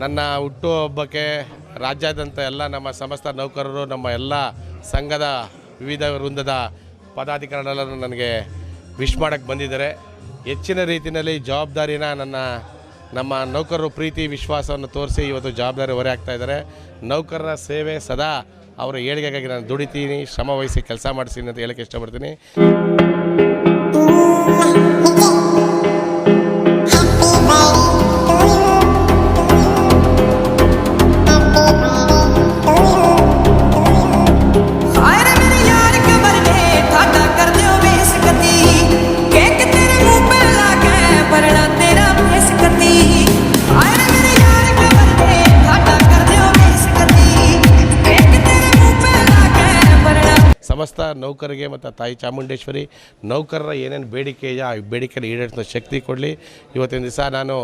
ನನ್ನ ಹುಟ್ಟುಹಬ್ಬಕ್ಕೆ ರಾಜ್ಯಾದ್ಯಂತ ಎಲ್ಲ ನಮ್ಮ ಸಮಸ್ತ ನೌಕರರು, ನಮ್ಮ ಎಲ್ಲ ಸಂಘದ ವಿವಿಧ ವೃಂದದ ಪದಾಧಿಕಾರಿಗಳೆಲ್ಲರೂ ನನಗೆ ವಿಶ್ ಮಾಡೋಕ್ಕೆ ಬಂದಿದ್ದಾರೆ. ಹೆಚ್ಚಿನ ರೀತಿಯಲ್ಲಿ ಜವಾಬ್ದಾರಿನ ನನ್ನ, ನಮ್ಮ ನೌಕರರು ಪ್ರೀತಿ, ವಿಶ್ವಾಸವನ್ನು ತೋರಿಸಿ ಇವತ್ತು ಜವಾಬ್ದಾರಿ ಹೊರೆ ಆಗ್ತಾ ಇದ್ದಾರೆ. ನೌಕರರ ಸೇವೆ ಸದಾ ಅವರ ಏಳಿಗೆಗಾಗಿ ನಾನು ದುಡಿತೀನಿ, ಶ್ರಮ ವಹಿಸಿ ಕೆಲಸ ಮಾಡಿಸ್ತೀನಿ ಅಂತ ಹೇಳಕ್ಕೆ ಇಷ್ಟಪಡ್ತೀನಿ. ಸಮಸ್ತ ನೌಕರಿಗೆ ಮತ್ತು ತಾಯಿ ಚಾಮುಂಡೇಶ್ವರಿ ನೌಕರರ ಏನೇನು ಬೇಡಿಕೆ ಇದೆ ಆ ಬೇಡಿಕೆನ ಈಡೇರಿಸಿದ ಶಕ್ತಿ ಕೊಡಲಿ. ಇವತ್ತಿನ ದಿವಸ ನಾನು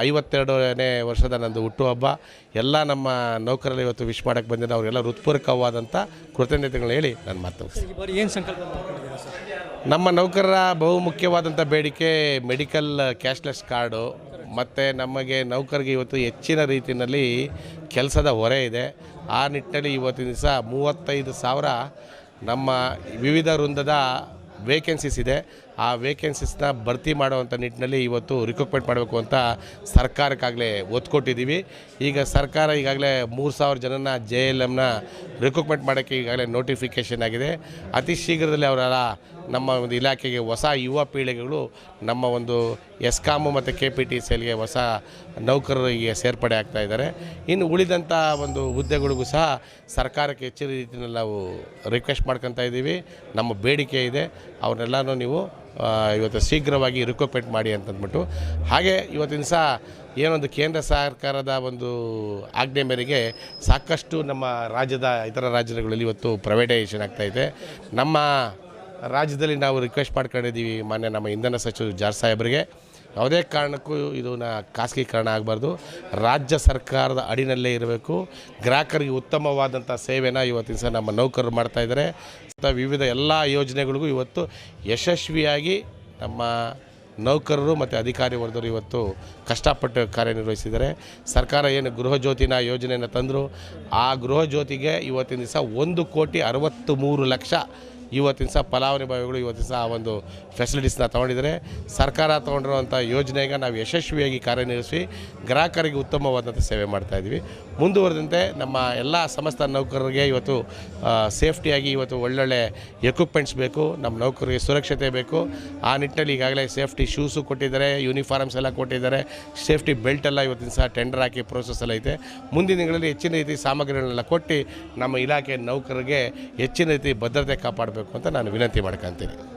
ಐವತ್ತೆರಡನೇ ವರ್ಷದ ನಂದು ಹುಟ್ಟುಹಬ್ಬ ಎಲ್ಲ ನಮ್ಮ ನೌಕರಲ್ಲಿ ಇವತ್ತು ವಿಶ್ ಮಾಡೋಕ್ಕೆ ಬಂದಿದ್ದಾರೆ ಅವರೆಲ್ಲ ಹೃತ್ಪೂರ್ವಕವಾದಂಥ ಕೃತಜ್ಞತೆಗಳನ್ನ ಹೇಳಿ ನಾನು ಮಾತು ಈ ಏನು ಸಂಕಲ್ಪ ನಮ್ಮ ನೌಕರರ ಬಹುಮುಖ್ಯವಾದಂಥ ಬೇಡಿಕೆ ಮೆಡಿಕಲ್ ಕ್ಯಾಶ್ಲೆಸ್ ಕಾರ್ಡು ಮತ್ತು ನಮಗೆ ನೌಕರಿಗೆ ಇವತ್ತು ಹೆಚ್ಚಿನ ರೀತಿಯಲ್ಲಿ ಕೆಲಸದ ಹೊರೆ ಇದೆ. ಆ ನಿಟ್ಟಿನಲ್ಲಿ ಇವತ್ತಿನ ದಿವಸ ಮೂವತ್ತೈದು ಸಾವಿರ ನಮ್ಮ ವಿವಿಧ ವೃಂದದ ವೇಕೆನ್ಸೀಸ್ ಇದೆ. ಆ ವೇಕೆನ್ಸೀಸ್ನ ಭರ್ತಿ ಮಾಡುವಂಥ ನಿಟ್ಟಿನಲ್ಲಿ ಇವತ್ತು ರಿಕ್ರೂಟ್ಮೆಂಟ್ ಮಾಡಬೇಕು ಅಂತ ಸರ್ಕಾರಕ್ಕಾಗಲೇ ಒತ್ತು ಕೊಟ್ಟಿದ್ದೀವಿ ಈಗ ಸರ್ಕಾರ ಈಗಾಗಲೇ ಮೂರು ಸಾವಿರ ಜನನ ಜೆ ಎಲ್ ಎಮ್ನ ರಿಕ್ರೂಟ್ಮೆಂಟ್ ಮಾಡೋಕ್ಕೆ ಈಗಾಗಲೇ ನೋಟಿಫಿಕೇಷನ್ ಆಗಿದೆ. ಅತಿ ಶೀಘ್ರದಲ್ಲಿ ಅವರೆಲ್ಲ ನಮ್ಮ ಒಂದು ಇಲಾಖೆಗೆ ಹೊಸ ಯುವ ಪೀಳಿಗೆಗಳು ನಮ್ಮ ಒಂದು ಎಸ್ಕಾಮು ಮತ್ತು ಕೆ ಪಿ ಟಿ ಸಿ ಎಲ್ಗೆ ಹೊಸ ನೌಕರರಿಗೆ ಸೇರ್ಪಡೆ ಆಗ್ತಾ ಇದ್ದಾರೆ. ಇನ್ನು ಉಳಿದಂಥ ಒಂದು ಹುದ್ದೆಗಳಿಗೂ ಸಹ ಸರ್ಕಾರಕ್ಕೆ ಹೆಚ್ಚಿನ ರೀತಿಯಲ್ಲಿ ನಾವು ರಿಕ್ವೆಸ್ಟ್ ಮಾಡ್ಕೊತಾ ಇದ್ದೀವಿ. ನಮ್ಮ ಬೇಡಿಕೆ ಇದೆ. ಅವ್ರನ್ನೆಲ್ಲನೂ ನೀವು ಇವತ್ತು ಶೀಘ್ರವಾಗಿ ರಿಕೋಪೇಟ್ ಮಾಡಿ ಅಂತಂದ್ಬಿಟ್ಟು. ಹಾಗೆ ಇವತ್ತಿನ ಸಹ ಏನೊಂದು ಕೇಂದ್ರ ಸರ್ಕಾರದ ಒಂದು ಆಜ್ಞೆ ಮೇರೆಗೆ ಸಾಕಷ್ಟು ನಮ್ಮ ರಾಜ್ಯದ ಇತರ ರಾಜ್ಯಗಳಲ್ಲಿ ಇವತ್ತು ಪ್ರೈವೇಟೈಸೇಷನ್ ಆಗ್ತಾ ಇದೆ. ನಮ್ಮ ರಾಜ್ಯದಲ್ಲಿ ನಾವು ರಿಕ್ವೆಸ್ಟ್ ಮಾಡ್ಕೊಂಡಿದ್ದೀವಿ ಮಾನ್ಯ ನಮ್ಮ ಇಂಧನ ಸಚಿವ ಜಾರ್ ಸಾಹೇಬರಿಗೆ ಯಾವುದೇ ಕಾರಣಕ್ಕೂ ಇದನ್ನ ಖಾಸಗೀಕರಣ ಆಗಬಾರ್ದು. ರಾಜ್ಯ ಸರ್ಕಾರದ ಅಡಿನಲ್ಲೇ ಇರಬೇಕು. ಗ್ರಾಹಕರಿಗೆ ಉತ್ತಮವಾದಂಥ ಸೇವೆನ ಇವತ್ತಿನ ಸಹ ನಮ್ಮ ನೌಕರರು ಮಾಡ್ತಾ ಇದ್ದಾರೆ. ಮತ್ತು ವಿವಿಧ ಎಲ್ಲ ಯೋಜನೆಗಳಿಗೂ ಇವತ್ತು ಯಶಸ್ವಿಯಾಗಿ ನಮ್ಮ ನೌಕರರು ಮತ್ತು ಅಧಿಕಾರಿ ವರ್ಗರು ಇವತ್ತು ಕಷ್ಟಪಟ್ಟು ಕಾರ್ಯನಿರ್ವಹಿಸಿದ್ದಾರೆ. ಸರ್ಕಾರ ಏನು ಗೃಹ ಜ್ಯೋತಿನ ಯೋಜನೆಯನ್ನು ತಂದರು, ಆ ಗೃಹ ಜ್ಯೋತಿಗೆ ಇವತ್ತಿನ ದಿವಸ ಒಂದು ಕೋಟಿ ಅರವತ್ತು ಮೂರು ಲಕ್ಷ ಇವತ್ತಿನ ಸಹ ಫಲಾನುಭವಿಗಳು ಇವತ್ತಿನ ಸಹ ಆ ಒಂದು ಫೆಸಿಲಿಟೀಸ್ನ ತೊಗೊಂಡಿದ್ದಾರೆ. ಸರ್ಕಾರ ತೊಗೊಂಡಿರುವಂಥ ಯೋಜನೆಗೆ ನಾವು ಯಶಸ್ವಿಯಾಗಿ ಕಾರ್ಯನಿರ್ವಹಿಸಿ, ಗ್ರಾಹಕರಿಗೆ ಉತ್ತಮವಾದಂಥ ಸೇವೆ ಮಾಡ್ತಾ ಇದ್ದೀವಿ ಮುಂದುವರೆದಂತೆ ನಮ್ಮ ಎಲ್ಲ ಸಮಸ್ತ ನೌಕರರಿಗೆ ಇವತ್ತು ಸೇಫ್ಟಿಯಾಗಿ ಇವತ್ತು ಒಳ್ಳೊಳ್ಳೆ ಎಕ್ವಿಪ್ಮೆಂಟ್ಸ್ ಬೇಕು, ನಮ್ಮ ನೌಕರರಿಗೆ ಸುರಕ್ಷತೆ ಬೇಕು. ಆ ನಿಟ್ಟಿನಲ್ಲಿ ಈಗಾಗಲೇ ಸೇಫ್ಟಿ ಶೂಸು ಕೊಟ್ಟಿದ್ದಾರೆ ಯೂನಿಫಾರ್ಮ್ಸ್ ಎಲ್ಲ ಕೊಟ್ಟಿದ್ದಾರೆ. ಸೇಫ್ಟಿ ಬೆಲ್ಟ್ ಎಲ್ಲ ಇವತ್ತಿನ ಸಹ ಟೆಂಡರ್ ಹಾಕಿ ಪ್ರೋಸೆಸ್ ಎಲ್ಲ ಐತೆ. ಮುಂದಿನ ದಿನಗಳಲ್ಲಿ ಹೆಚ್ಚಿನ ರೀತಿ ಸಾಮಗ್ರಿಗಳನ್ನೆಲ್ಲ ಕೊಟ್ಟು ನಮ್ಮ ಇಲಾಖೆ ನೌಕರರಿಗೆ ಹೆಚ್ಚಿನ ರೀತಿ ಭದ್ರತೆ ಕಾಪಾಡಬೇಕು. ಅಂತ ನಾನು ವಿನಂತಿ ಮಾಡ್ಕೊತೀನಿ.